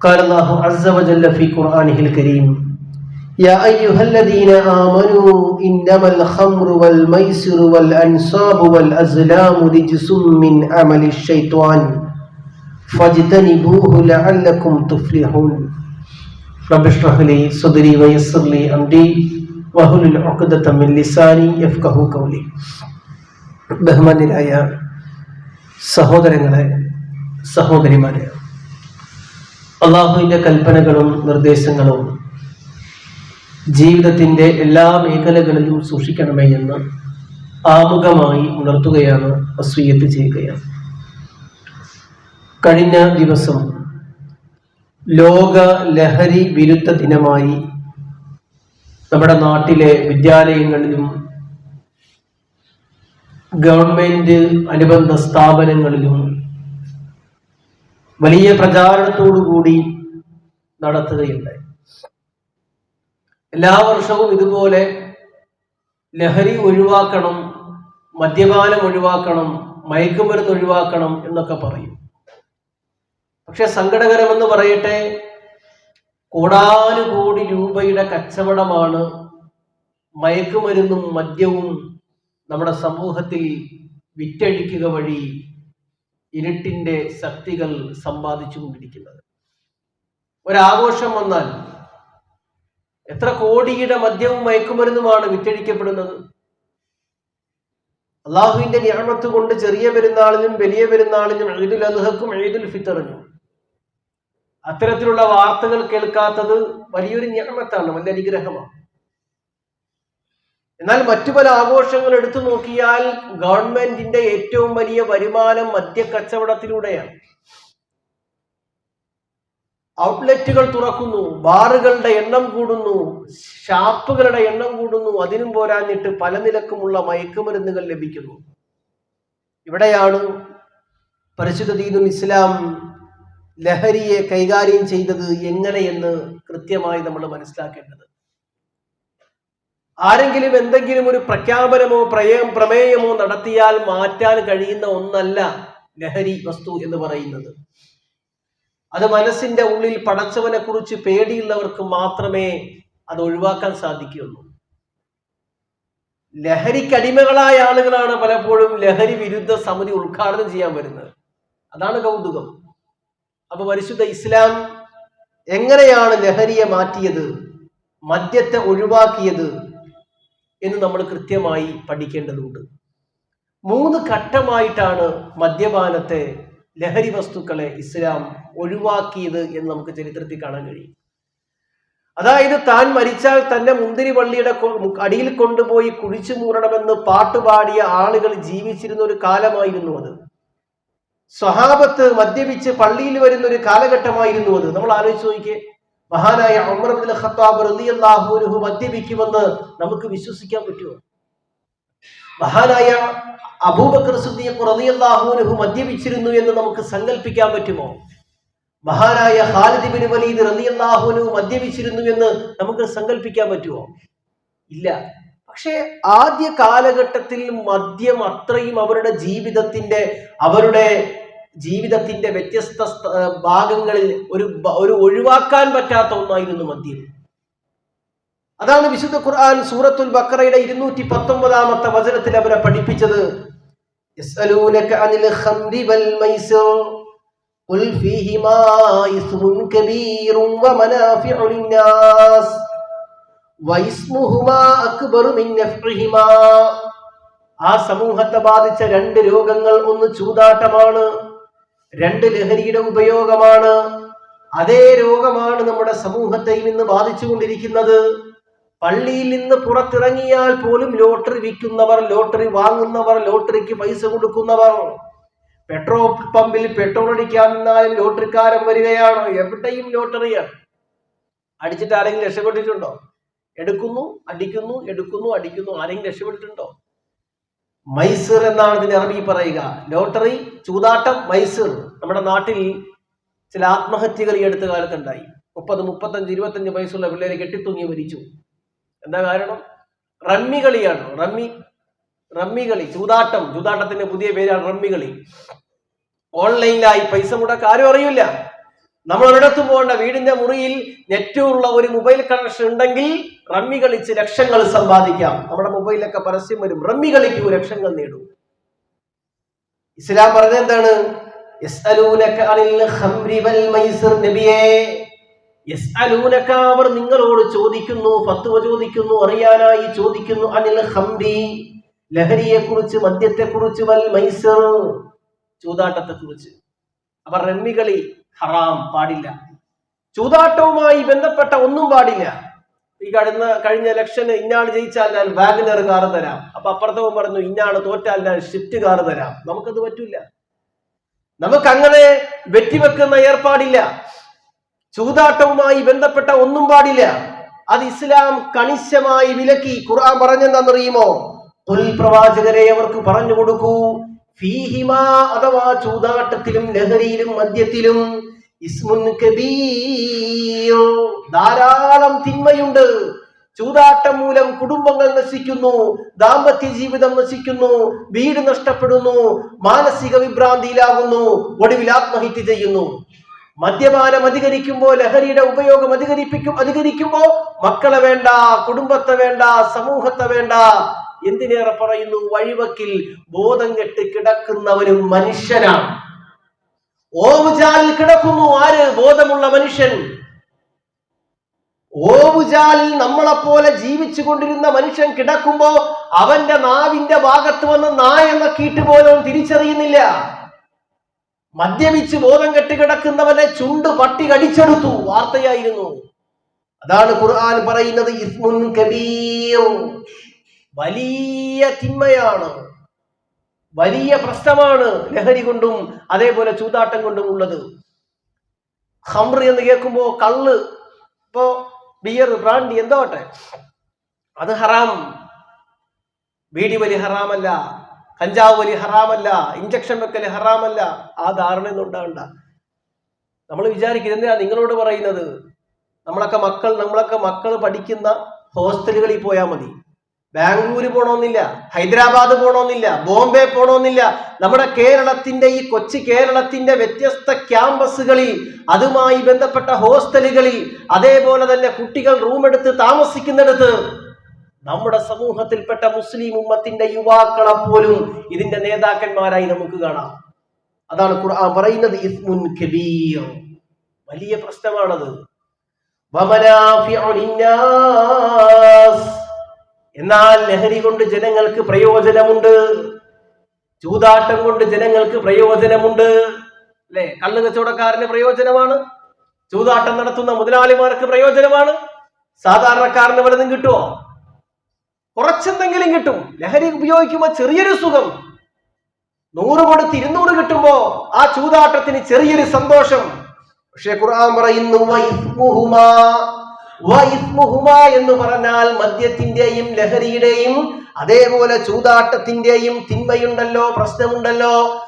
قال الله عز وجل في قرآنه الكريم يا أيها الذين آمنوا إنما الخمر والميسر والأنصاب والأزلام رجس من عمل الشيطان فاجتنبوه لعلكم تفلحون رب اشرح لي صدري ويسر لي أمري وهل عقدة من لساني يفقه قولي ബഹുമാന്യരായ സഹോദരങ്ങളെ സഹോദരിമാരെ അള്ളാഹുവിന്റെ കൽപ്പനകളും നിർദ്ദേശങ്ങളും ജീവിതത്തിന്റെ എല്ലാ മേഖലകളിലും സൂക്ഷിക്കണമേ എന്ന് ആമുഖമായി ഉണർത്തുകയാണ് അസൂയത്ത് ചെയ്യുകയാണ്. കഴിഞ്ഞ ദിവസം ലോക ലഹരി വിരുദ്ധ ദിനമായി നമ്മുടെ നാട്ടിലെ വിദ്യാലയങ്ങളിലും ഗവൺമെന്റ് അനുബന്ധ സ്ഥാപനങ്ങളിലും വലിയ പ്രചാരണത്തോടുകൂടി നടത്തുകയുണ്ടായി. എല്ലാ വർഷവും ഇതുപോലെ ലഹരി ഒഴിവാക്കണം മദ്യപാനം ഒഴിവാക്കണം മയക്കുമരുന്ന് ഒഴിവാക്കണം എന്നൊക്കെ പറയും. പക്ഷെ സങ്കടകരമെന്ന് പറയട്ടെ കോടാനുകോടി രൂപയുടെ കച്ചവടമാണ് മയക്കുമരുന്നും മദ്യവും നമ്മുടെ സമൂഹത്തിൽ വിറ്റഴിക്കുക വഴി ഇരുട്ടിന്റെ ശക്തികൾ സമ്പാദിച്ചുകൊണ്ടിരിക്കുന്നത്. ഒരാഘോഷം വന്നാൽ എത്ര കോടിയുടെ മദ്യവും മയക്കുമരുന്നുമാണ് വിറ്റഴിക്കപ്പെടുന്നത്? അള്ളാഹുവിന്റെ ഞാമത്ത് കൊണ്ട് ചെറിയ പെരുന്നാളിനും വലിയ പെരുന്നാളിനും ഈദുൽ അദ്ഹക്കും ഈദുൽ ഫിത്തറിനും അത്തരത്തിലുള്ള വാർത്തകൾ കേൾക്കാത്തത് വലിയൊരു ഞാമത്താണ് വലിയ അനുഗ്രഹമാണ്. എന്നാൽ മറ്റു പല ആഘോഷങ്ങൾ എടുത്തു നോക്കിയാൽ ഗവൺമെന്റിന്റെ ഏറ്റവും വലിയ വരുമാനം മദ്യക്കച്ചവടത്തിലൂടെയാണ്. ഔട്ട്ലെറ്റുകൾ തുറക്കുന്നു ബാറുകളുടെ എണ്ണം കൂടുന്നു ഷാപ്പുകളുടെ എണ്ണം കൂടുന്നു അതിനും പോരാഞ്ഞിട്ട് പല നിലക്കുമുള്ള മയക്കുമരുന്നുകൾ ലഭിക്കുന്നു. ഇവിടെയാണ് പരിശുദ്ധ ദീനുൽ ഇസ്ലാം ലഹരിയെ കൈകാര്യം ചെയ്തത് എങ്ങനെയെന്ന് കൃത്യമായി നമ്മൾ മനസ്സിലാക്കേണ്ടത്. ആരെങ്കിലും എന്തെങ്കിലും ഒരു പ്രഖ്യാപനമോ പ്രയം പ്രമേയമോ നടത്തിയാൽ മാറ്റാൻ കഴിയുന്ന ഒന്നല്ല ലഹരി വസ്തു എന്ന് പറയുന്നത്. അത് മനസ്സിന്റെ ഉള്ളിൽ പടച്ചവനെ കുറിച്ച് പേടിയുള്ളവർക്ക് മാത്രമേ അത് ഒഴിവാക്കാൻ സാധിക്കുകയുള്ളൂ. ലഹരിക്കടിമകളായ ആളുകളാണ് പലപ്പോഴും ലഹരി വിരുദ്ധ സമിതി ഉദ്ഘാടനം ചെയ്യാൻ വരുന്നത്. അതാണ് കൗതുകം. അപ്പൊ പരിശുദ്ധ ഇസ്ലാം എങ്ങനെയാണ് ലഹരിയെ മാറ്റിയത്? മദ്യത്തെ ഒഴിവാക്കിയത്? എന്ന് നമ്മൾ കൃത്യമായി പഠിക്കേണ്ടതുണ്ട്. മൂന്ന് ഘട്ടമായിട്ടാണ് മദ്യപാനത്തെ ലഹരി വസ്തുക്കളെ ഇസ്ലാം ഒഴിവാക്കിയത് എന്ന് നമുക്ക് ചരിത്രത്തിൽ കാണാൻ കഴിയും. അതായത് താൻ മരിച്ചാൽ തന്നെ മുന്തിരി വള്ളിയുടെ അടിയിൽ കൊണ്ടുപോയി കുഴിച്ചു മൂടണമെന്ന് പാട്ടുപാടിയ ആളുകൾ ജീവിച്ചിരുന്ന ഒരു കാലമായിരുന്നു അത്. സ്വഹാബത്ത് മദ്യപിച്ച് പള്ളിയിൽ വരുന്ന ഒരു കാലഘട്ടമായിരുന്നു അത്. നമ്മൾ ആലോചിച്ച് നോക്കിയേ മഹാനായ ഉമർ അബ്ദുൽ ഖത്താബ് റളിയല്ലാഹു അൻഹു മദ്യപിക്കുമെന്ന് നമുക്ക് വിശ്വസിക്കാൻ പറ്റുമോ? മഹാനായ അബൂബക്കർ സിദ്ദീഖ് റളിയല്ലാഹു അൻഹു മദ്യപിച്ചിരുന്നു എന്ന് നമുക്ക് സങ്കല്പിക്കാൻ പറ്റുമോ? മഹാനായ ഖാലിദ് ബിൻ വലീദ് റളിയല്ലാഹു അൻഹു മദ്യപിച്ചിരുന്നു എന്ന് നമുക്ക് സങ്കല്പിക്കാൻ പറ്റുമോ? ഇല്ല. പക്ഷേ ആദ്യ കാലഘട്ടത്തിൽ മദ്യം അത്രയും അവരുടെ ജീവിതത്തിന്റെ അവരുടെ ജീവിതത്തിന്റെ വ്യത്യസ്ത ഭാഗങ്ങളിൽ ഒരു ഒരു ഒഴിവാക്കാൻ പറ്റാത്ത ഒന്നായിരുന്നു മദ്യം. അതാണ് വിശുദ്ധ ഖുർആൻ സൂറത്തുൽ ബക്കറയുടെ ഇരുന്നൂറ്റി പത്തൊമ്പതാമത്തെ വചനത്തിൽ അവരെ പഠിപ്പിച്ചത്. ആ സമൂഹത്തെ ബാധിച്ച രണ്ട് രോഗങ്ങൾ ഒന്ന് ചൂതാട്ടമാണ്. രണ്ട് ലഹരിയുടെ ഉപയോഗമാണ്. അതേ രോഗമാണ് നമ്മുടെ സമൂഹത്തെയും ഇന്ന് ബാധിച്ചുകൊണ്ടിരിക്കുന്നത്. പള്ളിയിൽ നിന്ന് പുറത്തിറങ്ങിയാൽ പോലും ലോട്ടറി വിൽക്കുന്നവർ ലോട്ടറി വാങ്ങുന്നവർ ലോട്ടറിക്ക് പൈസ കൊടുക്കുന്നവർ പെട്രോൾ പമ്പിൽ പെട്രോൾ അടിക്കാൻ നിന്നാലും ലോട്ടറിക്കാരൻ വരികയാണ്. എവിടെയും ലോട്ടറിയാണ് അടിച്ചിട്ട് ആരെങ്കിലും രക്ഷപ്പെട്ടിട്ടുണ്ടോ? എടുക്കുന്നു അടിക്കുന്നു എടുക്കുന്നു അടിക്കുന്നു. ആരെങ്കിലും രക്ഷപ്പെട്ടിട്ടുണ്ടോ? മൈസൂർ എന്നാണ് ഇതിന് അറബി പറയുക. ലോട്ടറി ചൂതാട്ടം മൈസൂർ. നമ്മുടെ നാട്ടിൽ ചില ആത്മഹത്യകൾ ഈ അടുത്ത കാലത്തുണ്ടായി മുപ്പത് മുപ്പത്തഞ്ച് ഇരുപത്തഞ്ച് വയസ്സുള്ള പിള്ളേരെ കെട്ടിത്തൂങ്ങി മരിച്ചു. എന്താ കാരണം? റമ്മി കളിയാണ്. റമ്മി റമ്മി കളി ചൂതാട്ടം. ചൂതാട്ടത്തിന്റെ പുതിയ പേരാണ് റമ്മി കളി. ഓൺലൈനിലായി പൈസ മുടക്ക ആരും അറിയില്ല. നമ്മൾ ഒരിടത്ത് പോകേണ്ട വീടിന്റെ മുറിയിൽ നെറ്റുള്ള ഒരു മൊബൈൽ കണക്ഷൻ ഉണ്ടെങ്കിൽ റമ്മി കളിച്ച് ലക്ഷങ്ങൾ സമ്പാദിക്കാം. നമ്മുടെ മൊബൈലിലൊക്കെ പരസ്യം വരും. റമ്മി കളിക്കൂ ലക്ഷങ്ങൾ നേടൂ. ഇസ്ലാം പറഞ്ഞത് എന്താണ്? അവർ നിങ്ങളോട് ചോദിക്കുന്നു ഫത്വ ചോദിക്കുന്നു അറിയാനായി ചോദിക്കുന്നു അനിൽ ഹംബി ലഹരിയെ കുറിച്ച് മദ്യത്തെ കുറിച്ച് വൽ മൈസർ. ചൂതാട്ടത്തെ കുറിച്ച് അവർ റമ്മികളി ഹറാം പാടില്ല. ചൂതാട്ടവുമായി ബന്ധപ്പെട്ട ഒന്നും പാടില്ല. ഈ കഴിഞ്ഞ കഴിഞ്ഞ ഇലക്ഷന് ഇന്നാൾ ജയിച്ചാൽ ഞാൻ വാഗനർ കാർ തരാം. അപ്പൊ അപ്പുറത്തവൻ പറഞ്ഞു ഇന്നാണ് തോറ്റാൽ ഞാൻ ഷിഫ്റ്റ് കാർ തരാം. നമുക്കത് പറ്റൂല. നമുക്ക് അങ്ങനെ വെറ്റിവെക്കുന്ന ഏർപ്പാടില്ല. ചൂതാട്ടവുമായി ബന്ധപ്പെട്ട ഒന്നും പാടില്ല. അത് ഇസ്ലാം കണിശമായി വിലക്കി. ഖുർആൻ തൊഴിൽ പ്രവാചകരെ അവർക്ക് പറഞ്ഞു കൊടുക്കൂ. ഫീഹിമ അഥവാ ചൂതാട്ടത്തിലും ലഹരിയിലും മദ്യത്തിലും ഇസ്മുൻ ധാരാളം തിന്മയുണ്ട്. ചൂതാട്ടം മൂലം കുടുംബങ്ങൾ നശിക്കുന്നു ദാമ്പത്യ ജീവിതം നശിക്കുന്നു വീട് നഷ്ടപ്പെടുന്നു മാനസിക വിഭ്രാന്തിയിലാകുന്നു ഒടുവിൽ ആത്മഹത്യ ചെയ്യുന്നു. മദ്യപാനം അധികരിക്കുമ്പോൾ ലഹരിയുടെ ഉപയോഗം അധികരിപ്പിക്കും അധികരിക്കുമ്പോ മക്കളെ വേണ്ട കുടുംബത്തെ വേണ്ട സമൂഹത്തെ വേണ്ട എന്തിനേറെ പറയുന്നു? വഴിവക്കിൽ ബോധം കെട്ട് കിടക്കുന്നവനും മനുഷ്യനാണ്. ഓവുചാലിൽ കിടക്കുന്നു. ആര്? ബോധമുള്ള മനുഷ്യൻ. ഓവുചാലിൽ നമ്മളെപ്പോലെ ജീവിച്ചു കൊണ്ടിരുന്ന മനുഷ്യൻ കിടക്കുമ്പോ അവന്റെ നാവിന്റെ ഭാഗത്ത് വന്ന് നായ എന്ന കീട്ട് പോലും തിരിച്ചറിയുന്നില്ല. മദ്യപിച്ച് ബോധം കെട്ട് കിടക്കുന്നവനെ ചുണ്ട് പട്ടി കടിച്ചെടുത്തു. വാർത്തയായിരുന്നു. അതാണ് ഖുർആൻ പറയുന്നത് ഇസ്മുൻ കബീർ. വലിയ തിന്മയാണ്. വലിയ പ്രശ്നമാണ് ലഹരി കൊണ്ടും അതേപോലെ ചൂതാട്ടം കൊണ്ടും ഉള്ളത്. ഹംറ് എന്ന് കേൾക്കുമ്പോ കള്ള് ഇപ്പോ ബിയർ ബ്രാൻഡി എന്തോട്ടെ അത് ഹറാം. ബീഡി വലി ഹറാമല്ല കഞ്ചാവ് വലി ഹറാമല്ല ഇഞ്ചക്ഷൻ വെക്കൽ ഹറാമല്ല. ആ ധാരണയൊന്നും ഉണ്ടാകണ്ട നമ്മൾ വിചാരിക്കുന്നത് നിങ്ങളോട് പറയുന്നത്? നമ്മളൊക്കെ മക്കൾ നമ്മളൊക്കെ മക്കൾ പഠിക്കുന്ന ഹോസ്റ്റലുകളിൽ പോയാൽ മതി. ബാംഗ്ലൂര് പോണമെന്നില്ല ഹൈദരാബാദ് പോണമെന്നില്ല ബോംബെ പോണമെന്നില്ല നമ്മുടെ കേരളത്തിന്റെ ഈ കൊച്ചു കേരളത്തിന്റെ വ്യത്യസ്ത ക്യാമ്പസുകളിൽ അതുമായി ബന്ധപ്പെട്ട ഹോസ്റ്റലുകളിൽ അതേപോലെ തന്നെ കുട്ടികൾ റൂം എടുത്ത് താമസിക്കുന്നിടത്ത് നമ്മുടെ സമൂഹത്തിൽപ്പെട്ട മുസ്ലിം ഉമ്മത്തിന്റെ യുവാക്കളെ പോലും ഇതിന്റെ നേതാക്കന്മാരായി നമുക്ക് കാണാം. അതാണ് ഖുർആൻ പറയുന്നത് ഇസ്മുൻ കബീർ. വലിയ പ്രശ്നമാണത്. എന്നാൽ ലഹരി കൊണ്ട് ജനങ്ങൾക്ക് പ്രയോജനമുണ്ട്. ചൂതാട്ടം കൊണ്ട് ജനങ്ങൾക്ക് പ്രയോജനമുണ്ട്. അല്ലെ? കള്ളു കച്ചവടക്കാരന് പ്രയോജനമാണ്. ചൂതാട്ടം നടത്തുന്ന മുതലാളിമാർക്ക് പ്രയോജനമാണ്. സാധാരണക്കാരന് വലുതും കിട്ടുമോ കുറച്ചെന്തെങ്കിലും കിട്ടും. ലഹരി ഉപയോഗിക്കുമ്പോൾ ചെറിയൊരു സുഖം. നൂറ് കൊടുത്ത് ഇരുന്നൂറ് കിട്ടുമ്പോ ആ ചൂതാട്ടത്തിന് ചെറിയൊരു സന്തോഷം. പക്ഷെ ഖുർആൻ പറയുന്നു എന്ന് പറഞ്ഞാൽ മദ്യത്തിന്റെയും ലഹരിയുടെയും അതേപോലെ ചൂതാട്ടത്തിന്റെയും തിന്മയുണ്ടല്ലോ പ്രശ്നമുണ്ടല്ലോ.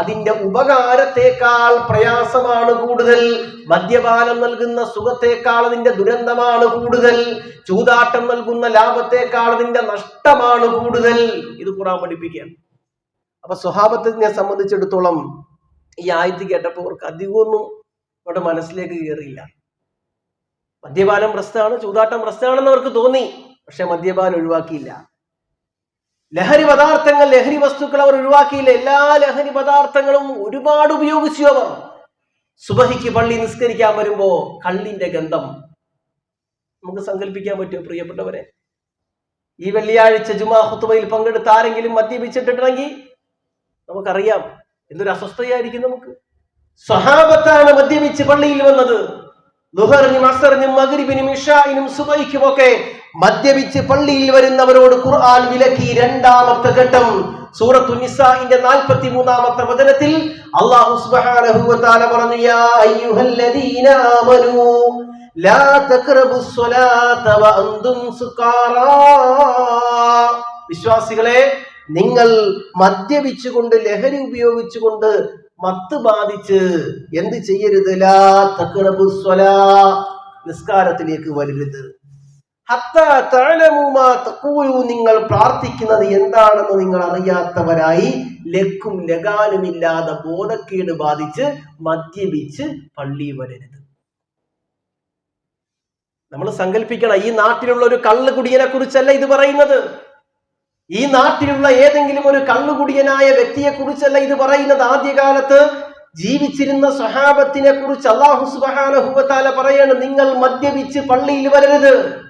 അതിന്റെ ഉപകാരത്തെക്കാൾ പ്രയാസമാണ് കൂടുതൽ. മദ്യപാനം നൽകുന്ന സുഖത്തെക്കാൾ അതിന്റെ ദുരന്തമാണ് കൂടുതൽ. ചൂതാട്ടം നൽകുന്ന ലാഭത്തെക്കാൾ അതിന്റെ നഷ്ടമാണ് കൂടുതൽ. ഇത് ഖുറാൻ പഠിപ്പിക്കുകയാണ്. അപ്പൊ സ്വഭാവത്തിനെ സംബന്ധിച്ചിടത്തോളം ഈ ആയത്ത് കേട്ടപ്പോൾ അവർക്ക് അധികമൊന്നും അവരുടെ മനസ്സിലേക്ക് കയറിയില്ല. മദ്യപാനം പ്രശ്നമാണ് ചൂതാട്ടം പ്രശ്നമാണെന്ന് അവർക്ക് തോന്നി പക്ഷെ മദ്യപാനം ഒഴിവാക്കിയില്ല. ലഹരി പദാർത്ഥങ്ങൾ ലഹരി വസ്തുക്കൾ അവർ ഒഴിവാക്കിയില്ല. എല്ലാ ലഹരി പദാർത്ഥങ്ങളും ഒരുപാട് ഉപയോഗിച്ചു അവർ. സുബഹിക്ക് പള്ളി നിസ്കരിക്കാൻ വരുമ്പോ കള്ളിന്റെ ഗന്ധം. നമുക്ക് സങ്കല്പിക്കാൻ പറ്റുമോ പ്രിയപ്പെട്ടവരെ? ഈ വെള്ളിയാഴ്ച ജുമാ ഹുത്തുബയിൽ പങ്കെടുത്ത് ആരെങ്കിലും മദ്യപിച്ചിട്ടുണ്ടെങ്കിൽ നമുക്കറിയാം എന്തൊരു അസ്വസ്ഥയായിരിക്കും നമുക്ക്. സ്വഹാബത്താണ് മദ്യപിച്ച് പള്ളിയിൽ വന്നത്. ലുഹറിനും അസറിനും മകരിബിനും ഇഷായിനും സുബൈക്കും ഒക്കെ മദ്യപിച്ച് പള്ളിയിൽ വരുന്നവരോട് ഖുർആൻ വിലക്കി രണ്ടാമത്തെ ഘട്ടം. സൂറത്തു നിസാഇന്റെ നാൽപ്പത്തി മൂന്നാമത്തെ വചനത്തിൽ അല്ലാഹു സുബ്ഹാനഹു വ തആല പറഞ്ഞു യാ അയ്യുഹല്ലദീന ആമനൂ ലാ തഖ്റബുസ് വ അന്തും സുകാറാ വിശ്വാസികളെ നിങ്ങൾ മദ്യപിച്ചുകൊണ്ട് ലഹരി ഉപയോഗിച്ചുകൊണ്ട് മത്ത് ബാധിച്ച് എന്ത് ചെയ്യരുത്? നിസ്കാരത്തിലേക്ക് വരരുത്. നിങ്ങൾ പ്രാർത്ഥിക്കുന്നത് എന്താണെന്ന് നിങ്ങൾ അറിയാത്തവരായി ലക്കും ലഗാനുമില്ലാതെ ബോധക്കേട് ബാധിച്ച് മദ്യപിച്ച് പള്ളി വരരുത്. നമ്മൾ സങ്കല്പിക്കണം ഈ നാട്ടിലുള്ള ഒരു കള്ളുകുടിയനെ കുറിച്ചല്ല ഇത് പറയുന്നത്. ഈ നാട്ടിലുള്ള ഏതെങ്കിലും ഒരു കള്ളുകുടിയനായ വ്യക്തിയെ കുറിച്ചല്ല ഇത് പറയുന്നത് ആദ്യകാലത്ത്. ജീവിച്ചിരുന്ന സ്വഹാബത്തിനെ കുറിച്ച് അള്ളാഹു സുബാനഹുബത്താല പറയാണ് നിങ്ങൾ മദ്യപിച്ച് പള്ളിയിൽ വരരുത്.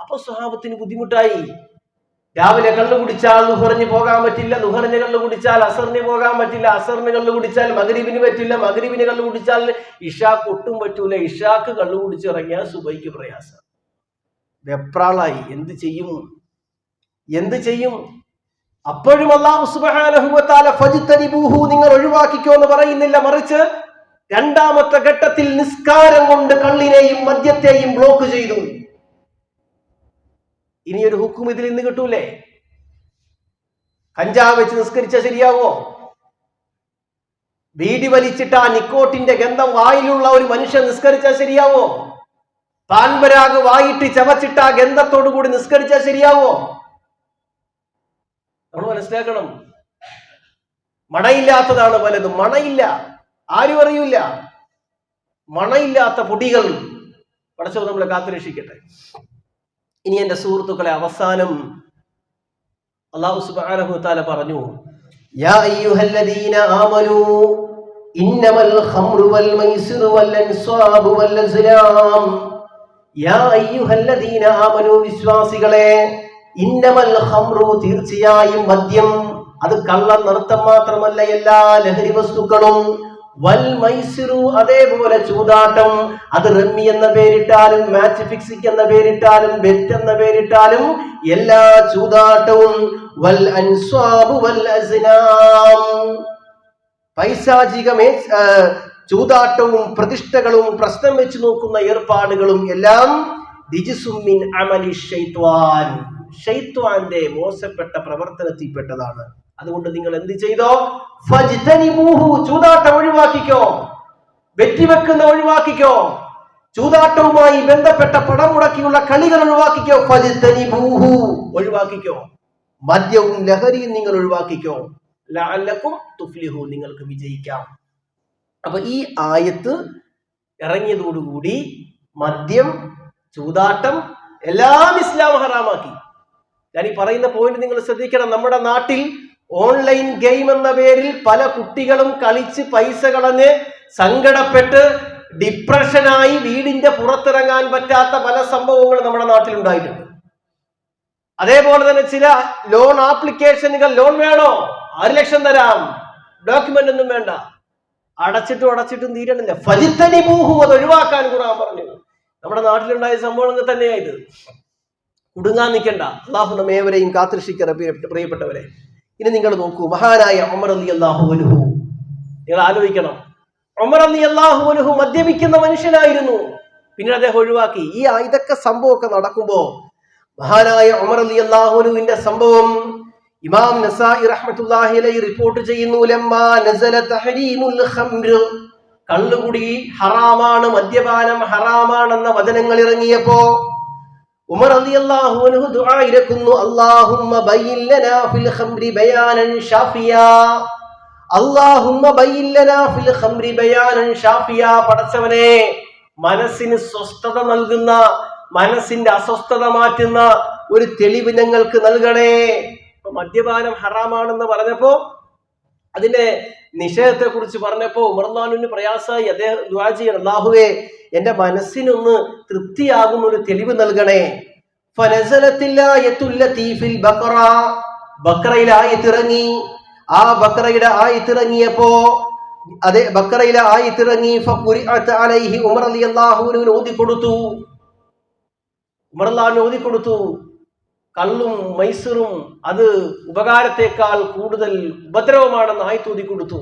അപ്പൊ സ്വഹാബത്തിന് ബുദ്ധിമുട്ടായി. രാവിലെ കള്ളു കുടിച്ചാൽ നുഹറിന് പോകാൻ പറ്റില്ല നുഹറിന് കള്ളു കുടിച്ചാൽ അസറിന് പോകാൻ പറ്റില്ല അസറിന് കള്ളു കുടിച്ചാൽ മകരീബിന് പറ്റില്ല മകരീബിന് കള്ളു കുടിച്ചാൽ ഇഷാക്ക് ഒട്ടും പറ്റൂല ഇഷാക്ക് കള്ളു കുടിച്ചിറങ്ങിയാൽ സുബൈക്ക് പ്രയാസം. വെപ്രാളായി. എന്ത് ചെയ്യും? എന്ത് ചെയ്യും? അപ്പോഴും അള്ളാഹു സുബാനഹുവത്താല ഫജിത്തനിബൂഹു നിങ്ങൾ ഒഴിവാക്കിക്കോ എന്ന് പറയുന്നില്ല. മറിച്ച് രണ്ടാമത്തെ ഘട്ടത്തിൽ നിസ്കാരം കൊണ്ട് കള്ളിനെയും മദ്യത്തെയും ബ്ലോക്ക് ചെയ്തു. ഇനിയൊരു ഹുക്കും ഇതിൽ ഇന്ന് കിട്ടൂലേ? കഞ്ചാവ് വെച്ച് നിസ്കരിച്ച ശരിയാവോ? വീടി വലിച്ചിട്ട് ആ നിക്കോട്ടിന്റെ ഗന്ധം വായിലുള്ള ഒരു മനുഷ്യൻ നിസ്കരിച്ചാൽ ശരിയാവോ? പാൻപരാഗ് വായിട്ട് ചവച്ചിട്ട് ആ ഗന്ധത്തോടു കൂടി നിസ്കരിച്ചാൽ ശരിയാവോ? നമ്മൾ മനസ്സിലാക്കണം. മണയില്ലാത്തതാണ് പലതും മണയില്ല. ആരും അറിയില്ല മണയില്ലാത്ത പൊടികൾ പടച്ചോ നമ്മളെ കാത്തുരക്ഷിക്കട്ടെ. ഇനി എന്റെ സുഹൃത്തുക്കളെ അവസാനം അള്ളാഹു സുബാനഹു താല പറഞ്ഞു ആമനൂ വിശ്വാസികളെ ഇന്നമൽ ഹംറു തീർച്ചയായും മദ്യം. അത് കള്ള നൃത്തം മാത്രമല്ല എല്ലാ ലഹരി വസ്തുക്കളും. വൽ മൈസിറു അതേപോലെ ചൂതാട്ടം. അത് റമ്മി എന്ന പേരിട്ടാലും മാച്ച് ഫിക്സിക് എന്ന പേരിട്ടാലും ബെറ്റ് എന്ന പേരിട്ടാലും എല്ലാ ചൂതാട്ടവും. വൽ അൻസ്വാബു വൽ അസ്നാം. പൈശാചികമേ ചൂതാട്ടവും പ്രതിഷ്ഠകളും പ്രശ്നം വെച്ച് നോക്കുന്ന ഏർപ്പാടുകളും എല്ലാം ദിജിസുമിൻ അമലി ഷൈത്വാൻ ഷൈത്വാന്റെ മോശപ്പെട്ട പ്രവർത്തനത്തിൽപ്പെട്ടതാണ്. അതുകൊണ്ട് നിങ്ങൾ എന്ത് ചെയ്തോ? ചൂതാട്ടം ഒഴിവാക്കിക്കോ. വെറ്റിവെക്കുന്ന ഒഴിവാക്കിക്കോ. ചൂതാട്ടവുമായി ബന്ധപ്പെട്ട പണം മുടക്കിയുള്ള കളികൾ ഒഴിവാക്കിക്കോ. ഒഴിവാക്കിക്കോ. മദ്യവും ലഹരിയും നിങ്ങൾ ഒഴിവാക്കിക്കോ. ലാലക്കും തുഫ്ലിഹു നിങ്ങൾക്ക് വിജയിക്കാം. അപ്പൊ ഈ ആയത്ത് ഇറങ്ങിയതോടുകൂടി മദ്യം ചൂതാട്ടം എല്ലാം ഇസ്ലാം ഹറാമാക്കി. ഞാൻ ഈ പറയുന്ന പോയിന്റ് നിങ്ങൾ ശ്രദ്ധിക്കണം. നമ്മുടെ നാട്ടിൽ ഓൺലൈൻ ഗെയിം എന്ന പേരിൽ പല കുട്ടികളും കളിച്ച് പൈസ കളഞ്ഞ് സങ്കടപ്പെട്ട് ഡിപ്രഷനായി വീടിന്റെ പുറത്തിറങ്ങാൻ പറ്റാത്ത പല സംഭവങ്ങളും നമ്മുടെ നാട്ടിൽ ഉണ്ടായിട്ടുണ്ട്. അതേപോലെ തന്നെ ചില ലോൺ ആപ്ലിക്കേഷനുകൾ ലോൺ വേണോ? ആറ് ലക്ഷം തരാം. ഡോക്യുമെന്റ് ഒന്നും വേണ്ട. അടച്ചിട്ടും അടച്ചിട്ടും തീരണില്ല. ഫലിത്തനി മൂഹു അത് ഒഴിവാക്കാൻ ഖുർആൻ പറഞ്ഞു. നമ്മുടെ നാട്ടിലുണ്ടായ സംഭവങ്ങൾ തന്നെയായത് കുടുങ്ങാൻ നിൽക്കണ്ട. അള്ളാഹു നമ്മേവരെയും കാത്തിരക്ഷിക്കറ പ്രിയപ്പെട്ടവരെ. ഇനി നിങ്ങൾ നോക്കൂ മഹാനായ ഒമർ അലി അള്ളാഹു അനുഹു നിങ്ങൾ ആലോചിക്കണം. ഒമർ അലി അള്ളാഹു അനുഹു മദ്യപിക്കുന്ന മനുഷ്യനായിരുന്നു. പിന്നീട് അദ്ദേഹം ഒഴിവാക്കി. ഈ ഇതൊക്കെ സംഭവമൊക്കെ നടക്കുമ്പോ മഹാനായ ഒമർ അലി അള്ളാഹുനുവിന്റെ സംഭവം ഇമാം നസായി റഹ്മത്തുള്ളാഹി അലൈഹി റിപ്പോർട്ട് ചെയ്യുന്നു. ലമ്മാ നസല തഹരീമുൽ ഖംർ കള്ളുകുടി ഹറാമാണ് മദ്യപാനം ഹറാമാണെന്ന വചനങ്ങൾ ഇറങ്ങിയപ്പോ ഉമർ റളിയല്ലാഹു അൻഹു ദുആ ഇരക്കുന്നു അല്ലാഹുമ്മ ഫിൽ ഖംരി ബയാനൻ ഷാഫിയാ. അല്ലാഹുമ്മ ഫിൽ ഖംരി ബയാനൻ ഷാഫിയാ. മനസ്സിന് സ്വസ്ഥത നൽകുന്ന മനസ്സിന്റെ അസ്വസ്ഥത മാറ്റുന്ന ഒരു തെളിവ് ഞങ്ങൾക്ക് നൽകണേ. മദ്യപാനം ഹറാമാണെന്ന് പറഞ്ഞപ്പോ അതിന്റെ നിഷേധത്തെ കുറിച്ച് പറഞ്ഞപ്പോ ഉമർലാനുവിന് പ്രയാസമായി അദ്ദേഹം അല്ലാഹുവേ എന്റെ മനസ്സിനൊന്ന് തൃപ്തിയാകുന്ന ഒരു തെളിവ് നൽകണേ. ബക്കറയിൽ ആയത്തിറങ്ങി. ആ ബക്കറയുടെ ആയത്തിറങ്ങിയപ്പോ അതെ ബക്കറയിലെ ആയി തിറങ്ങി ഉമർ റളിയല്ലാഹുവിന് ഓതി കൊടുത്തു ഉമർ അള്ളാഹുവിന് ഓതി കൊടുത്തു കള്ളും മൈസൂറും അത് ഉപകാരത്തെക്കാൾ കൂടുതൽ ഉപദ്രവമാണെന്ന് ആയിത്തൂതി കൊടുത്തു.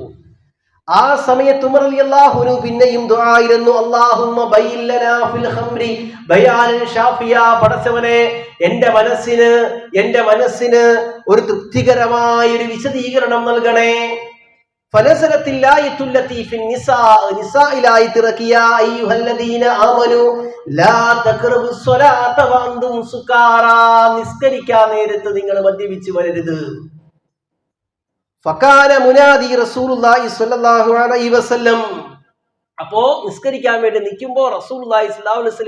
ആ സമയത്ത് ഉമർ അലി അള്ളാഹുനു പിന്നെയും ദുആയിരുന്നു അല്ലാഹുമ്മ ബൈല്ലനാ ഫിൽ ഖംരി ബയാനൻ ഷാഫിയ പടച്ചവനെ എന്റെ മനസ്സിന് എന്റെ മനസ്സിന് ഒരു തൃപ്തികരമായ ഒരു വിശദീകരണം നൽകണേ. നിസ്കരിക്കാൻ നേരത്ത് നിങ്ങൾ മദ്യപിച്ച് വരരുത്. അപ്പോ നിസ്കരിക്കാൻ വേണ്ടി നിൽക്കുമ്പോ റസൂൽ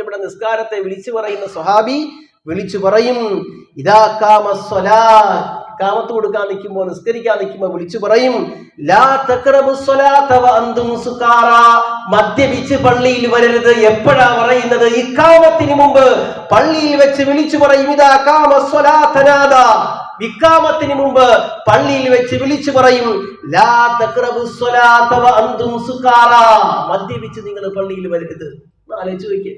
ഇവിടെ നിസ്കാരത്തെ വിളിച്ചു പറയുന്ന സ്വഹാബി വിളിച്ചു പറയും സ്വലാത്ത് കാമത്ത് കൊടുക്കാൻ നിൽക്കുമ്പോൾ നിസ്കരിക്കാൻ നിൽക്കുമ്പോൾ വിളിച്ചു പറയും മദ്യപിച്ച് പള്ളിയിൽ വരരുത്. എപ്പോഴാ പറയുന്നത്? ഈ കാമത്തിന് മുമ്പ് പള്ളിയിൽ വെച്ച് വിളിച്ചു പറയും ഇതാ കാമ സ്വലാത്തനാദ വിക്കാമത്തിന് മുമ്പ് പള്ളിയിൽ വെച്ച് വിളിച്ചു പറയും മദ്യപിച്ച് നിങ്ങൾ പള്ളിയിൽ വരരുത്. ആലോചിച്ച് നോക്കിയേ.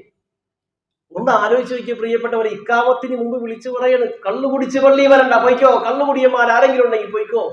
ഒന്ന് ആലോചിച്ച് നോക്കിയ പ്രിയപ്പെട്ടവർ ഇക്കാമത്തിന് മുമ്പ് വിളിച്ചു പറയണ് കള്ളു കുടിച്ച് പള്ളി വരണ്ട പോയിക്കോ കള്ളു കുടിയന്മാർ ആരെങ്കിലും ഉണ്ടെങ്കിൽ പോയിക്കോ.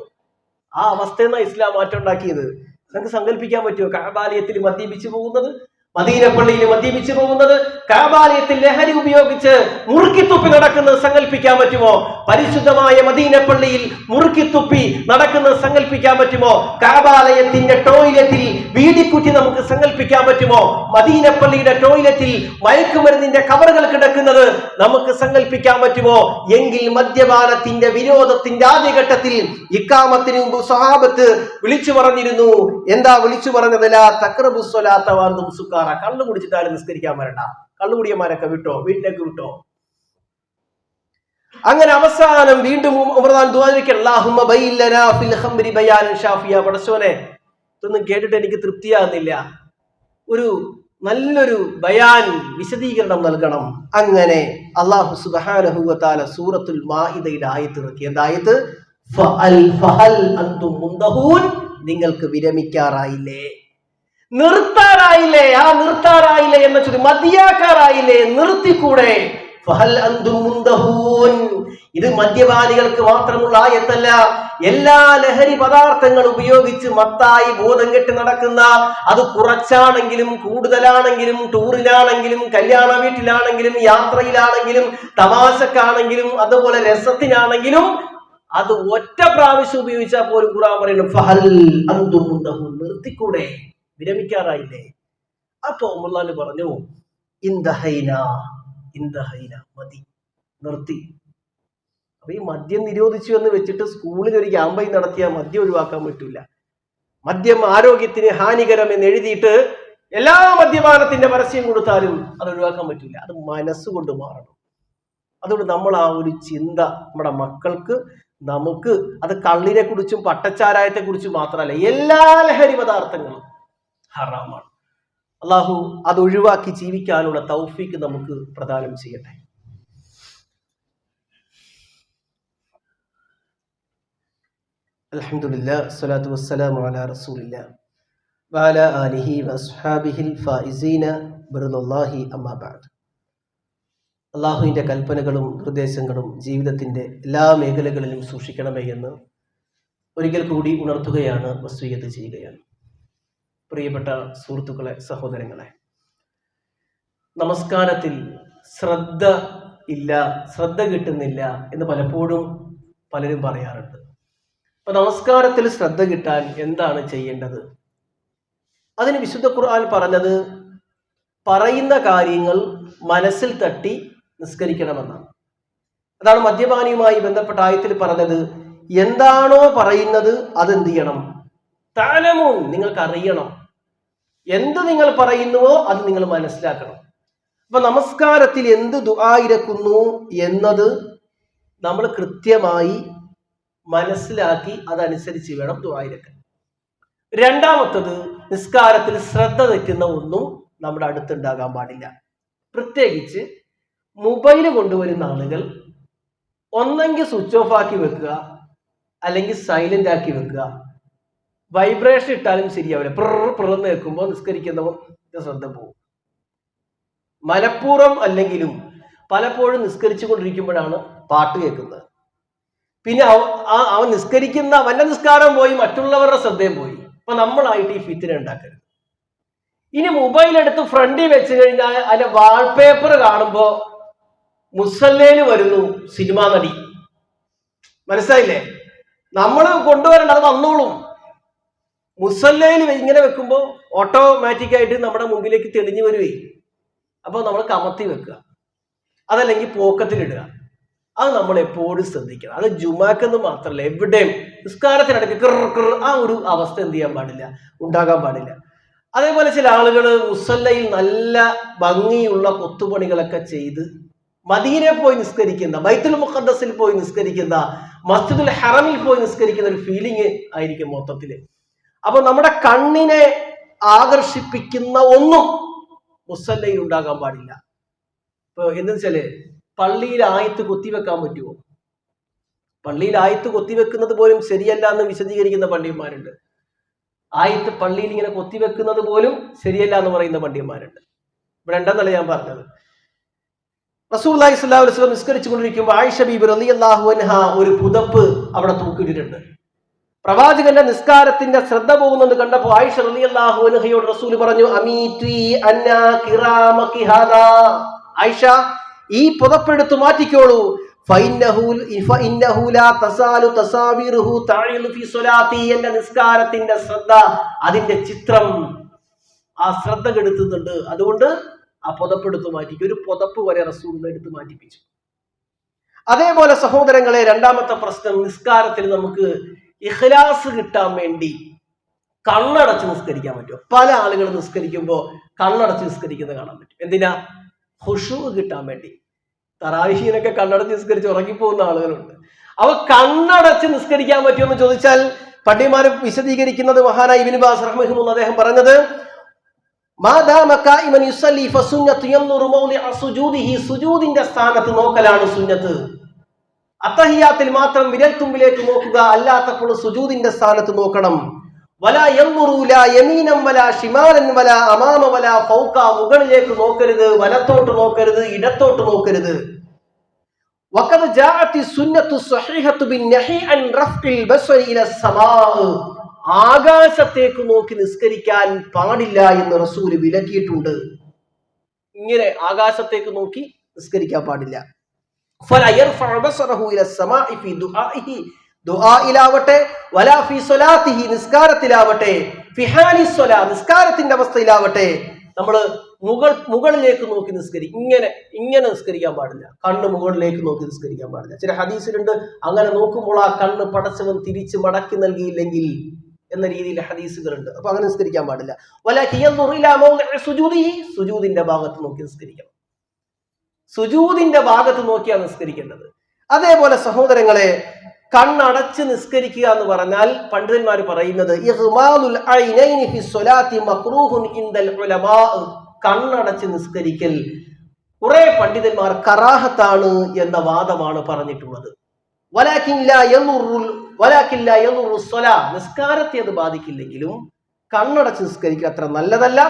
ആ അവസ്ഥയെന്നാ ഇസ്ലാം മാറ്റം ഉണ്ടാക്കിയത്. നിങ്ങൾക്ക് സങ്കല്പിക്കാൻ പറ്റുമോ? കാബാലയത്തിൽ മദ്യപിച്ചു പോകുന്നത് മദീനപ്പള്ളിയിൽ മദ്യപിച്ചു പോകുന്നത് കാബാലയത്തിൽ ലഹരി ഉപയോഗിച്ച് മുറുക്കിത്തുപ്പി നടക്കുന്നത് സങ്കല്പിക്കാൻ പറ്റുമോ? പരിശുദ്ധമായ മദീനപ്പള്ളിയിൽ മുറുക്കിത്തുപ്പി നടക്കുന്നത് സങ്കല്പിക്കാൻ പറ്റുമോ? കാബാലയത്തിന്റെ ടോയ്ലറ്റിൽ വീടിക്കുറ്റി നമുക്ക് സങ്കല്പിക്കാൻ പറ്റുമോ? മദീനപ്പള്ളിയുടെ ടോയ്ലറ്റിൽ മയക്കുമരുന്നിന്റെ കവറുകൾ കിടക്കുന്നത് നമുക്ക് സങ്കല്പിക്കാൻ പറ്റുമോ? എങ്കിൽ മദ്യപാനത്തിന്റെ വിരോധത്തിന്റെ ആദ്യഘട്ടത്തിൽ ഇക്കാമത്തിന് മുമ്പ് സ്വഹാബത്ത് വിളിച്ചു പറഞ്ഞിരുന്നു. എന്താ വിളിച്ചു പറഞ്ഞതല്ല തക്രബുസ്വലാത്തവാർ തക്രബു സ്വലാത്ത സുക്കാറ കള്ളു കുടിച്ചിട്ടാലും നിസ്കരിക്കാൻ വരണ്ട. കള്ളുകുടിയന്മാരൊക്കെ വിട്ടോ? വീട്ടിലേക്ക് വിട്ടോ? അങ്ങനെ അവസാനം വീണ്ടും കേട്ടിട്ട് എനിക്ക് തൃപ്തിയാകുന്നില്ല. ഒരു നല്ലൊരു ബയാൻ വിശദീകരണം നൽകണം. അങ്ങനെ അള്ളാഹു തആല സൂറത്തുൽ മാഇദയുടെ ആയത്ത് ഇറക്കി. എന്തായത് നിങ്ങൾക്ക് വിരമിക്കാറായില്ലേ? നിർത്താറായില്ലേ? ആ നിർത്താറായില്ലേ എന്ന ചോദ്യം മതിയാക്കാറായില്ലേ? നിർത്തിക്കൂടെ? ഇത് മദ്യപാനികൾക്ക് മാത്രമുള്ള ആയത്തല്ല. എല്ലാ ലഹരി പദാർത്ഥങ്ങൾ ഉപയോഗിച്ച് മത്തായി ബോധം കെട്ട് നടക്കുന്ന അത് കുറച്ചാണെങ്കിലും കൂടുതലാണെങ്കിലും ടൂറിലാണെങ്കിലും കല്യാണ വീട്ടിലാണെങ്കിലും യാത്രയിലാണെങ്കിലും തമാശക്കാണെങ്കിലും അതുപോലെ രസത്തിനാണെങ്കിലും അത് ഒറ്റ പ്രാവശ്യം ഉപയോഗിച്ചാൽ പോലും ഖുറാൻ പറയുന്നു നിർത്തിക്കൂടെ? വിരമിക്കാറായില്ലേ? അപ്പൊ ഉമർലാന് പറഞ്ഞു ഇന്ദഹൈന ഇന്ദഹൈന മതി നിർത്തി. അപ്പൊ ഈ മദ്യം നിരോധിച്ചു എന്ന് വെച്ചിട്ട് സ്കൂളിൽ ഒരു ക്യാമ്പയിൻ നടത്തിയാൽ മദ്യം ഒഴിവാക്കാൻ പറ്റൂല. മദ്യം ആരോഗ്യത്തിന് ഹാനികരം എന്ന് എഴുതിയിട്ട് എല്ലാ മദ്യപാനത്തിന്റെ പരസ്യം കൊടുത്താലും അത് ഒഴിവാക്കാൻ പറ്റില്ല അത് മനസ്സുകൊണ്ട് മാറണം. അതുകൊണ്ട് നമ്മൾ ആ ഒരു ചിന്ത നമ്മുടെ മക്കൾക്ക് നമുക്ക് അത് കള്ളിനെ കുറിച്ചും പട്ടച്ചാരായത്തെ കുറിച്ചും മാത്രമല്ല എല്ലാ ലഹരി പദാർത്ഥങ്ങളും ഹറാമാണ്. അള്ളാഹു അത് ഒഴിവാക്കി ജീവിക്കാനുള്ള തൗഫീക്ക് നമുക്ക് പ്രദാനം ചെയ്യട്ടെ. അള്ളാഹുവിന്റെ സ്വലാത്തു റസൂലില്ല. കൽപ്പനകളും നിർദ്ദേശങ്ങളും ജീവിതത്തിന്റെ എല്ലാ മേഖലകളിലും സൂക്ഷിക്കണമേ എന്ന് ഒരിക്കൽ കൂടി ഉണർത്തുകയാണ് വസ്തുയത്ത് ചെയ്യുകയാണ്. പ്രിയപ്പെട്ട സുഹൃത്തുക്കളെ സഹോദരങ്ങളെ. നമസ്കാരത്തിൽ ശ്രദ്ധ ഇല്ല ശ്രദ്ധ കിട്ടുന്നില്ല എന്ന് പലപ്പോഴും പലരും പറയാറുണ്ട്. അപ്പൊ നമസ്കാരത്തിൽ ശ്രദ്ധ കിട്ടാൻ എന്താണ് ചെയ്യേണ്ടത്? അതിന് വിശുദ്ധ ഖുർആൻ പറഞ്ഞത് പറയുന്ന കാര്യങ്ങൾ മനസ്സിൽ തട്ടി നിസ്കരിക്കണമെന്നാണ്. അതാണ് മദ്യപാനിയുമായി ബന്ധപ്പെട്ട ആയത്തിൽ പറഞ്ഞത് എന്താണോ പറയുന്നത് അതെന്ത് ചെയ്യണം? താലമോ നിങ്ങൾക്ക് അറിയണം എന്ത് നിങ്ങൾ പറയുന്നുവോ അത് നിങ്ങൾ മനസ്സിലാക്കണം. അപ്പൊ നമസ്കാരത്തിൽ എന്ത് ദുആയിരക്കുന്നു എന്നത് നമ്മൾ കൃത്യമായി മനസ്സിലാക്കി അതനുസരിച്ച് വേണം ദുആയിരക്കാൻ രണ്ടാമത്തത് നിസ്കാരത്തിൽ ശ്രദ്ധ തെറ്റുന്ന ഒന്നും നമ്മുടെ അടുത്തുണ്ടാകാൻ പാടില്ല. പ്രത്യേകിച്ച് മൊബൈൽ കൊണ്ടുവരുന്ന ആളുകൾ ഒന്നെങ്കിൽ സ്വിച്ച് ഓഫ് ആക്കി വെക്കുക അല്ലെങ്കിൽ സൈലന്റ് ആക്കി വെക്കുക വൈബ്രേഷൻ ഇട്ടാലും ശരിയാവില്ല. പ്രറ് പ്രറന്ന് കേൾക്കുമ്പോൾ നിസ്കരിക്കുന്നവൻ ശ്രദ്ധ പോകും. മലപ്പൂർവം അല്ലെങ്കിലും പലപ്പോഴും നിസ്കരിച്ചു കൊണ്ടിരിക്കുമ്പോഴാണ് പാട്ട് കേൾക്കുന്നത്. പിന്നെ അവ- അവൻ നിസ്കരിക്കുന്ന അവന്റെ നിസ്കാരം പോയി മറ്റുള്ളവരുടെ ശ്രദ്ധയും പോയി. അപ്പൊ നമ്മളായിട്ട് ഈ ഫിത്തിനെ ഉണ്ടാക്കരുത്. ഇനി മൊബൈൽ എടുത്ത് ഫ്രണ്ടിൽ വെച്ച് കഴിഞ്ഞാൽ അതിന്റെ വാൾപേപ്പർ കാണുമ്പോ മുസല്ലേന് വരുന്നു സിനിമാ നടി. മനസ്സിലായില്ലേ? നമ്മൾ കൊണ്ടുവരേണ്ട അത് വന്നോളും. മുസല്ലയിൽ ഇങ്ങനെ വെക്കുമ്പോൾ ഓട്ടോമാറ്റിക് ആയിട്ട് നമ്മുടെ മുമ്പിലേക്ക് തെളിഞ്ഞു വരുവേ. അപ്പോൾ നമ്മൾ കമത്തി വെക്കുക. അതല്ലെങ്കിൽ പോക്കത്തിലിടുക അത് നമ്മൾ എപ്പോഴും ശ്രദ്ധിക്കണം. അത് ജുമാക്കെന്ന് മാത്രമല്ല എവിടെയും. നിസ്കാരത്തിനിടയ്ക്ക് കിർ കിർ ആ ഒരു അവസ്ഥ എന്ത് ചെയ്യാൻ പാടില്ല ഉണ്ടാകാൻ പാടില്ല. അതേപോലെ ചില ആളുകൾ മുസല്ലയിൽ നല്ല ഭംഗിയുള്ള കൊത്തുപണികളൊക്കെ ചെയ്ത് മദീനെ പോയി നിസ്കരിക്കുന്ന ബൈത്തുൽ മുഖദ്ദസിൽ പോയി നിസ്കരിക്കുന്ന മസ്ജിദുൽ ഹറമിൽ പോയി നിസ്കരിക്കുന്ന ഒരു ഫീലിംഗ് ആയിരിക്കും മൊത്തത്തിൽ അപ്പൊ നമ്മുടെ കണ്ണിനെ ആകർഷിപ്പിക്കുന്ന ഒന്നും മുസല്ലയിൽ ഉണ്ടാകാൻ പാടില്ല. ഇപ്പൊ എന്താ വെച്ചാൽ പള്ളിയിൽ ആയത്ത് കൊത്തിവെക്കാൻ പറ്റുമോ പള്ളിയിൽ ആയത്ത് കൊത്തിവെക്കുന്നത് പോലും ശരിയല്ല എന്ന് വിശദീകരിക്കുന്ന പണ്ഡിതന്മാരുണ്ട്. ആയത്ത് പള്ളിയിൽ ഇങ്ങനെ കൊത്തിവെക്കുന്നത് പോലും ശരിയല്ല എന്ന് പറയുന്ന പണ്ഡിതന്മാരുണ്ട്. ഇവിടെ ഉണ്ടെന്നല്ല ഞാൻ പറഞ്ഞത്? റസൂല്ലാഹി വസല്ലം നിസ്കരിച്ചു കൊണ്ടിരിക്കുമ്പോൾ ആയിഷ റലി റളിയല്ലാഹു അൻഹ ഒരു പുതപ്പ് അവിടെ തൂക്കിയിട്ടിട്ടുണ്ട്. പ്രവാചകന്റെ നിസ്കാരത്തിന്റെ ശ്രദ്ധ പോകുന്നത് കണ്ടപ്പോൾ ആയിഷ അൻഹയോട് റസൂൽ പറഞ്ഞു ആയിഷ ഈ പുതപ്പെടുത്ത് മാറ്റിക്കോളൂ. എന്റെ നിസ്കാരത്തിന്റെ ശ്രദ്ധ അതിന്റെ ചിത്രം ആ ശ്രദ്ധ കെടുത്തുന്നുണ്ട്. അതുകൊണ്ട് ആ പുതപ്പെടുത്ത് മാറ്റി ഒരു പുതപ്പ് വരെ റസൂൽ എടുത്ത് മാറ്റിപ്പിച്ചു. അതേപോലെ സഹോദരങ്ങളെ രണ്ടാമത്തെ പ്രശ്നം നിസ്കാരത്തിൽ നമുക്ക് ഇഖ്ലാസ് കിട്ടാൻ വേണ്ടി കണ്ണടച്ച് നിസ്കരിക്കാൻ പറ്റുമോ? പല ആളുകൾ നിസ്കരിക്കുമ്പോൾ കണ്ണടച്ച് നിസ്കരിക്കുന്നത് കാണാൻ പറ്റും. എന്തിനാ? ഹുഷു കിട്ടാൻ വേണ്ടി. തറാവിഹീനൊക്കെ കണ്ണടച്ച് നിസ്കരിച്ച് ഉറങ്ങിപ്പോകുന്ന ആളുകളുണ്ട്. അവ കണ്ണടച്ച് നിസ്കരിക്കാൻ പറ്റുമെന്ന് ചോദിച്ചാൽ പണ്ഡിമാര് വിശദീകരിക്കുന്നത് മഹാനായ ഇബിൻ ബാസ് അദ്ദേഹം പറഞ്ഞത് സ്ഥാനത്ത് നോക്കലാണ് സുന്നത്ത്. അത്തഹിയാത്തിൽ മാത്രം വിരൽ തുമ്പിലേക്ക് നോക്കുക അല്ലാത്തപ്പോൾ സുജൂദിന്റെ സ്ഥാനത്ത് നോക്കണം വല യൻദുറൂല യമീനം വല ഷിമാലൻ വല അമാമ വല ഫൗക മുകളിലേക്ക് നോക്കരുത് വലത്തോട്ട് നോക്കരുത് ഇടത്തോട്ട് നോക്കരുത് وقد جاءت السنة الصحيحة بالنهي عن رفع البصر إلى السماء ആകാശത്തേക്ക് നോക്കി നിസ്കരിക്കാൻ പാടില്ല എന്ന് റസൂല് വിലക്കിയിട്ടുണ്ട് ഇങ്ങനെ ആകാശത്തേക്ക് നോക്കി നിസ്കരിക്കാൻ പാടില്ല ദുആയിലാവട്ടെ വലാ നിസ്കാരത്തിലാവട്ടെ നിസ്കാരത്തിന്റെ അവസ്ഥയിലാവട്ടെ. നമ്മൾ മുകൾ മുകളിലേക്ക് നോക്കി നിസ്കരിക്കും ഇങ്ങനെ ഇങ്ങനെ നിസ്കരിക്കാൻ പാടില്ല. കണ്ണ് മുകളിലേക്ക് നോക്കി നിസ്കരിക്കാൻ പാടില്ല. ചില ഹദീസിലുണ്ട് അങ്ങനെ നോക്കുമ്പോൾ ആ കണ്ണ് പടച്ചവൻ തിരിച്ച് മടക്കി നൽകിയില്ലെങ്കിൽ എന്ന രീതിയിൽ ഹദീസുകളുണ്ട്. അപ്പൊ അങ്ങനെ നിസ്കരിക്കാൻ പാടില്ല. വല സുജൂദിന്റെ ഭാഗത്ത് നോക്കി നിസ്കരിക്കണം. സുജൂദിന്റെ ഭാഗത്ത് നോക്കിയാണ് നിസ്കരിക്കേണ്ടത്. അതേപോലെ സഹോദരങ്ങളെ കണ്ണടച്ച് നിസ്കരിക്കുക എന്ന് പറഞ്ഞാൽ പണ്ഡിതന്മാർ പറയുന്നത് കണ്ണടച്ച് നിസ്കരിക്കൽ കുറെ പണ്ഡിതന്മാർ കറാഹത്താണ് എന്ന വാദമാണ് പറഞ്ഞിട്ടുള്ളത്. നിസ്കാരത്തെ അത് ബാധിക്കില്ലെങ്കിലും കണ്ണടച്ച് നിസ്കരിക്കുക അത്ര നല്ലതല്ല.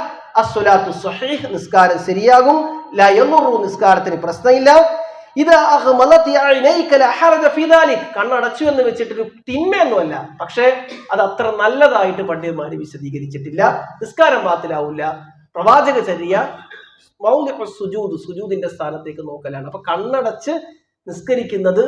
അസ്വലാത്തു സഹീഹ് നിസ്കാരം ശരിയാകും. ലയന്നുറു നിസ്കാരത്തിന് പ്രശ്നമില്ല. ഇത് കണ്ണടച്ചു എന്ന് വെച്ചിട്ടൊരു തിന്മയൊന്നുമല്ല. പക്ഷേ അത് അത്ര നല്ലതായിട്ട് പണ്ഡിതന്മാർ വിശദീകരിച്ചിട്ടില്ല. നിസ്കാരം ബാത്തിലാവില്ല പ്രവാചക ചര്യ സുജൂദ് സുജൂദിന്റെ സ്ഥാനത്തേക്ക് നോക്കലാണ്. അപ്പൊ കണ്ണടച്ച് നിസ്കരിക്കുന്നത്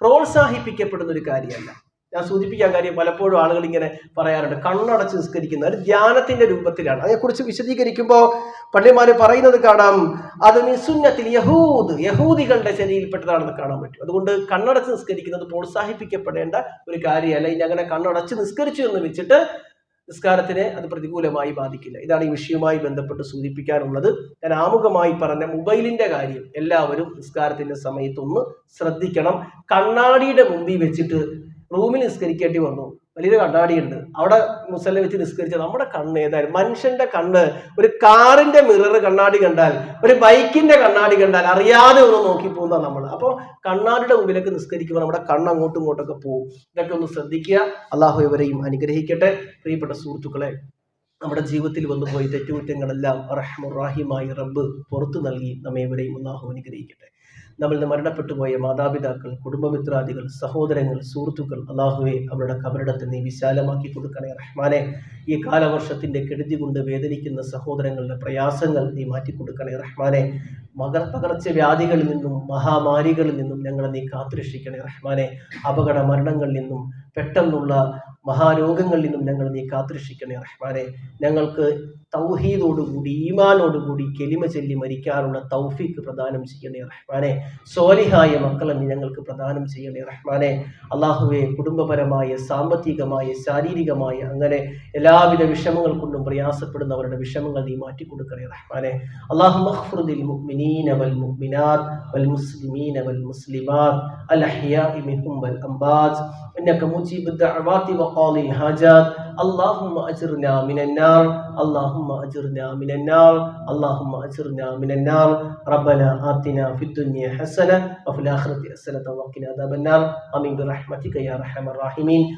പ്രോത്സാഹിപ്പിക്കപ്പെടുന്ന ഒരു കാര്യമല്ല. ഞാൻ സൂചിപ്പിക്കാൻ കാര്യം പലപ്പോഴും ആളുകൾ ഇങ്ങനെ പറയാറുണ്ട്. കണ്ണടച്ച് നിസ്കരിക്കുന്ന ഒരു ധ്യാനത്തിന്റെ രൂപത്തിലാണ്. അതിനെക്കുറിച്ച് വിശദീകരിക്കുമ്പോൾ പള്ളിമാര് പറയുന്നത് കാണാം അത് നിസുന്നത്തിൽ യഹൂദ്. യഹൂദികളുടെ ശരിയിൽപ്പെട്ടതാണെന്ന് കാണാൻ പറ്റും. അതുകൊണ്ട് കണ്ണടച്ച് നിസ്കരിക്കുന്നത് പ്രോത്സാഹിപ്പിക്കപ്പെടേണ്ട ഒരു കാര്യമല്ല. ഇനി അങ്ങനെ കണ്ണടച്ച് നിസ്കരിച്ചു എന്ന് വെച്ചിട്ട് നിസ്കാരത്തിനെ അത് പ്രതികൂലമായി ബാധിക്കില്ല. ഇതാണ് ഈ വിഷയവുമായി ബന്ധപ്പെട്ട് സൂചിപ്പിക്കാനുള്ളത്. ഞാൻ ആമുഖമായി പറഞ്ഞ മൊബൈലിന്റെ കാര്യം എല്ലാവരും നിസ്കാരത്തിന്റെ സമയത്തൊന്ന് ശ്രദ്ധിക്കണം. കണ്ണാടിയുടെ മുമ്പിൽ വെച്ചിട്ട് റൂമിൽ നിസ്കരിക്കേണ്ടി വന്നു. വലിയൊരു കണ്ണാടിയുണ്ട്. അവിടെ മുസല്ല വെച്ച് നിസ്കരിച്ച നമ്മുടെ കണ്ണ് ഏതായാലും മനുഷ്യന്റെ കണ്ണ് ഒരു കാറിന്റെ മിറർ കണ്ണാടി കണ്ടാൽ ഒരു ബൈക്കിന്റെ കണ്ണാടി കണ്ടാൽ അറിയാതെ ഒന്ന് നോക്കി പോകുന്ന നമ്മൾ. അപ്പോൾ കണ്ണാടിയുടെ മുമ്പിലേക്ക് നിസ്കരിക്കുമ്പോൾ നമ്മുടെ കണ്ണ് അങ്ങോട്ടും ഇങ്ങോട്ടൊക്കെ പോകും. ഇതൊക്കെ ഒന്ന് ശ്രദ്ധിക്കുക. അള്ളാഹു ഇവരെയും അനുഗ്രഹിക്കട്ടെ. പ്രിയപ്പെട്ട സുഹൃത്തുക്കളെ നമ്മുടെ ജീവിതത്തിൽ വന്നു പോയി തെറ്റുകുറ്റങ്ങളെല്ലാം റഹ്മുറാഹിമായി റബ്ബ് പുറത്തു നൽകി നമ്മെ ഇവരെയും അള്ളാഹു അനുഗ്രഹിക്കട്ടെ. നമ്മളിൽ മരണപ്പെട്ടുപോയ മരണപ്പെട്ടു പോയ മാതാപിതാക്കൾ കുടുംബമിത്രാദികൾ സഹോദരങ്ങൾ സുഹൃത്തുക്കൾ അള്ളാഹുവെ അവരുടെ കബറിടത്തിൽ നീ വിശാലമാക്കി കൊടുക്കണേ റഹ്മാനെ. ഈ കാലവർഷത്തിന്റെ കെടുതി കൊണ്ട് വേദനിക്കുന്ന സഹോദരങ്ങളുടെ പ്രയാസങ്ങൾ നീ മാറ്റിക്കൊടുക്കണേ റഹ്മാനെ. മകർ പകർച്ച വ്യാധികളിൽ നിന്നും മഹാമാരികളിൽ നിന്നും ഞങ്ങളെ നീ കാത്തുരക്ഷിക്കണേ റഹ്മാനെ. അപകട മരണങ്ങളിൽ നിന്നും പെട്ടെന്നുള്ള മഹാരോഗങ്ങളിൽ നിന്നും ഞങ്ങൾ നീ കാത്തുരക്ഷിക്കണേ റഹ്മാനെ. ഞങ്ങൾക്ക് തൗഹീദോടുകൂടി ഈമാനോടുകൂടി കെലിമ ചൊല്ലി മരിക്കാനുള്ള തൗഫീക്ക് പ്രദാനം ചെയ്യണേ റഹ്മാനെ. സോലിഹായ മക്കളെ നീ ഞങ്ങൾക്ക് പ്രദാനം ചെയ്യണേ റഹ്മാനെ അള്ളാഹുവെ കുടുംബപരമായ സാമ്പത്തികമായ ശാരീരികമായ അങ്ങനെ എല്ലാവിധ വിഷമങ്ങൾ കൊണ്ടും പ്രയാസപ്പെടുന്നവരുടെ വിഷമങ്ങൾ നീ മാറ്റിക്കൊടുക്കണേ റഹ്മാനെ അള്ളാഹു മഖ്ഫുറുദിൽ മുഅ്മിനീന വൽ മുഅ്മിനാത്ത് വൽ മുസ്ലിമീന വൽ മുസ്ലിമാത്ത് അൽ അഹ്യാഇ മിൻഹും വൽ അംവാത്ത് إنك مجيب الدعوات وقاضي الحاجات اللهم أجرنا من النار اللهم أجرنا من النار اللهم أجرنا من النار ربنا آتنا في الدنيا حسنة وفي الآخرة حسنة وقنا عذاب النار. آمين برحمتك يا أرحم الراحمين.